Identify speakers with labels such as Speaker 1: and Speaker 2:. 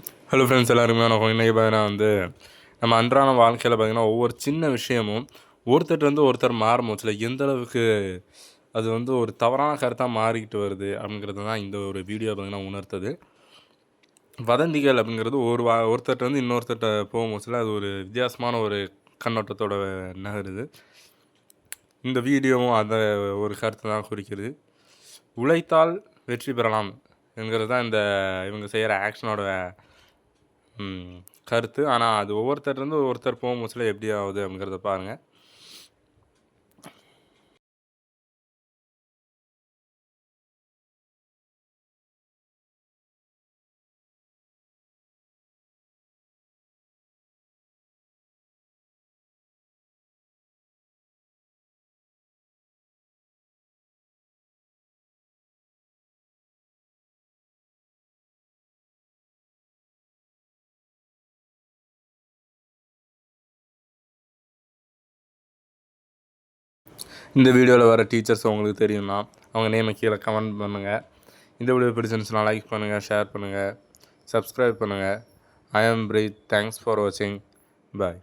Speaker 1: Hello friends எல்லாருமே வணக்கம். இன்றைக்கி பார்த்தீங்கன்னா வந்து நம்ம அன்றாட வாழ்க்கையில் பார்த்திங்கன்னா ஒவ்வொரு சின்ன விஷயமும் ஒருத்தர்கிட்ட ஒருத்தர் மாறும்போச்சுல எந்த அளவுக்கு அது வந்து ஒரு தவறான கருத்தாக மாறிக்கிட்டு வருது அப்படிங்கிறது தான் இந்த ஒரு வீடியோ பார்த்திங்கன்னா உணர்த்தது. வதந்திகள் அப்படிங்கிறது ஒரு வா ஒருத்தர்கிட்ட வந்து இன்னொருத்தர்கிட்ட போகும்போதுல அது ஒரு வித்தியாசமான ஒரு கண்ணோட்டத்தோட நகருது. இந்த வீடியோவும் அந்த ஒரு கருத்தை தான் குறிக்கிறது உழைத்தால் வெற்றி பெறலாம். என்கிறது தான் இந்த இவங்க செய்கிற ஆக்ஷனோட கருத்து. ஆனால் அது ஒவ்வொருத்தர்லேருந்து ஒருத்தர் போகும்போதுல எப்படி ஆகுது அப்படிங்கிறத பாருங்கள் இந்த வீடியோவில் வர டீச்சர்ஸ் உங்களுக்கு தெரியும்னா அவங்க நேமை கீழே கமெண்ட் பண்ணுங்கள் இந்த வீடியோ பிடிச்சிருந்துச்சுன்னா லைக் பண்ணுங்கள் ஷேர் பண்ணுங்கள் சப்ஸ்கிரைப் பண்ணுங்கள் ஐ ஆம் பிரீத் தேங்க்ஸ் ஃபார் வாட்சிங் பாய்